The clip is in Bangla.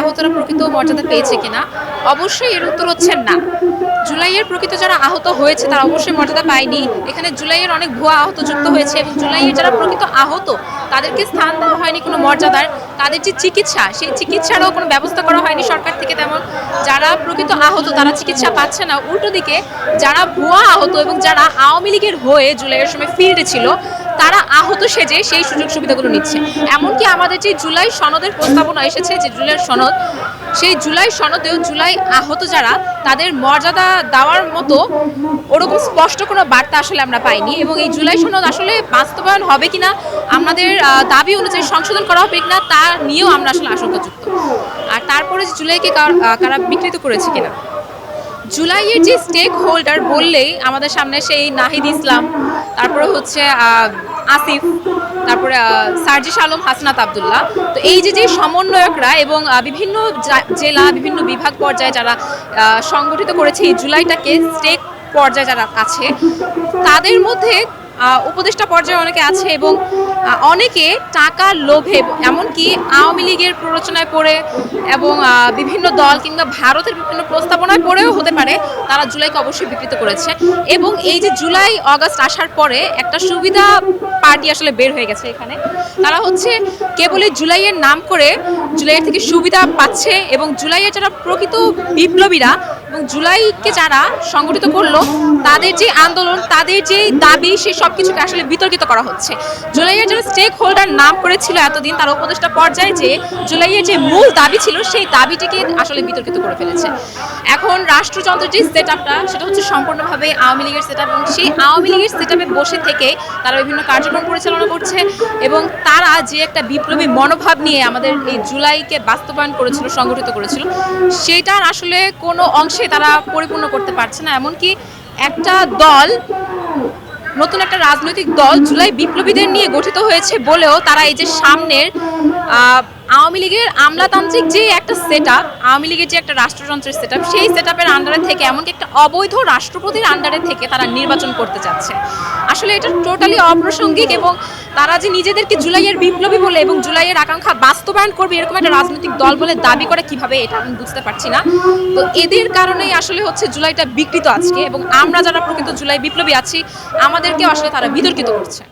আহতরা প্রকৃত মর্যাদা পেয়েছে কিনা? অবশ্যই এর উত্তর হচ্ছে না। জুলাইয়ের প্রকৃত যারা আহত হয়েছে, তারা অবশ্যই মর্যাদা পায়নি। এখানে জুলাইয়ের অনেক ভুয়া আহত যুক্ত হয়েছে। এবং জুলাইয়ের যারা প্রকৃত আহত, তাদেরকে স্থান দেওয়া হয়নি কোনো মর্যাদার। তাদের যে চিকিৎসা, সেই চিকিৎসারও কোনো ব্যবস্থা করা হয়নি সরকার থেকে তেমন। যারা প্রকৃত আহত, তারা চিকিৎসা পাচ্ছে না। উল্টো দিকে, যারা ভুয়া আহত এবং যারা আওয়ামী লীগের হয়ে জুলাইয়ের সময় ফিল্ডে ছিল তারা আহত সেজে সেই সুযোগ সুবিধাগুলো নিচ্ছে। এমনকি আমাদের যে জুলাই সনদের প্রস্তাবনা এসেছে, যে জুলাইয়ের সনদ, সেই জুলাই সনদেও জুলাই আহত যারা, তাদের মর্যাদা দেওয়ার মতো ওরকম স্পষ্ট কোনো বার্তা আসলে আমরা পাইনি এবং এই জুলাই সনদ আসলে বাস্তবায়ন হবে কিনা, আমাদের দাবি অনুযায়ী সংশোধন করা হবে কিনা, তা নিয়েও আমরা আসলে আশঙ্কাযুক্ত। আর তারপরে যে জুলাইকে কারা বিকৃত করেছে কিনা? জুলাইয়ের যে স্টেক হোল্ডার বললেই আমাদের সামনে সেই নাহিদ ইসলাম, তারপরে হচ্ছে আসিফ, তারপরে সার্জিস আলম, হাসনাত আবদুল্লাহ। তো এই যে যে সমন্বয়করা এবং বিভিন্ন জেলা, বিভিন্ন বিভাগ পর্যায়ে যারা সংগঠিত করেছে এই জুলাইটাকে স্টেক পর্যায়ে যারা আছে, তাদের মধ্যে উপদেষ্টা পর্যায়ে অনেকে আছে এবং অনেকে টাকার লোভে, এমনকি আওয়ামী লীগের প্ররোচনায় পড়ে এবং বিভিন্ন দল কিংবা ভারতের বিভিন্ন প্রস্তাবনায় পড়েও হতে পারে, তারা জুলাইকে অবশ্যই বিকৃত করেছে। এবং এই যে জুলাই, অগাস্ট আসার পরে একটা সুবিধা পার্টি আসলে বের হয়ে গেছে এখানে। তারা হচ্ছে কেবলই জুলাইয়ের নাম করে জুলাইয়ের থেকে সুবিধা পাচ্ছে এবং জুলাইয়ের যারা প্রকৃত বিপ্লবীরা এবং জুলাইকে যারা সংগঠিত করল, তাদের যে আন্দোলন, তাদের যে দাবি সেই সব কিছুকে আসলে বিতর্কিত করা হচ্ছে। জুলাইয়ের যারা স্টেক হোল্ডার নাম করেছিল এতদিন, তার উপদেষ্টা পর্যায়ে যে জুলাইয়ের যে মূল দাবি ছিল, সেই দাবিটিকে আসলে বিতর্কিত করে ফেলেছে। এখন রাষ্ট্রযন্ত্রের যে সেট আপটা সেটা হচ্ছে সম্পূর্ণভাবে আওয়ামী লীগের সেট এবং সেই আওয়ামী লীগের সেট বসে থেকে তারা বিভিন্ন কার্যক্রম পরিচালনা করছে এবং তারা যে একটা বিপ্লবী মনোভাব নিয়ে আমাদের এই জুলাইকে বাস্তবায়ন করেছিল, সংগঠিত করেছিল, সেটার আসলে কোনো অংশে তারা পরিপূর্ণ করতে পারছে না। এমনকি একটা দল, নতুন একটা রাজনৈতিক দল জুলাই বিপ্লবীদের নিয়ে গঠিত হয়েছে বলেও তারা এই যে সামনের আওয়ামী লীগের আমলাতান্ত্রিক যে একটা সেট আপ আওয়ামী লীগের যে একটা রাষ্ট্রযন্ত্রের সেট সেই সেট আন্ডারে থেকে এমনকি একটা অবৈধ রাষ্ট্রপতির আন্ডারে থেকে তারা নির্বাচন করতে চাচ্ছে আসলে এটা টোটালি অপ্রাসঙ্গিক এবং তারা যে নিজেদেরকে জুলাইয়ের বিপ্লবী বলে এবং জুলাইয়ের আকাঙ্ক্ষা বাস্তবায়ন করবে এরকম একটা রাজনৈতিক দল বলে দাবি করে কীভাবে এটা আমি বুঝতে পারছি না। তো এদের কারণেই আসলে হচ্ছে জুলাইটা বিকৃত আজকে এবং আমরা যারা প্রকৃত জুলাই বিপ্লবী আছি, আমাদেরকে আসলে তারা বিতর্কিত করছে।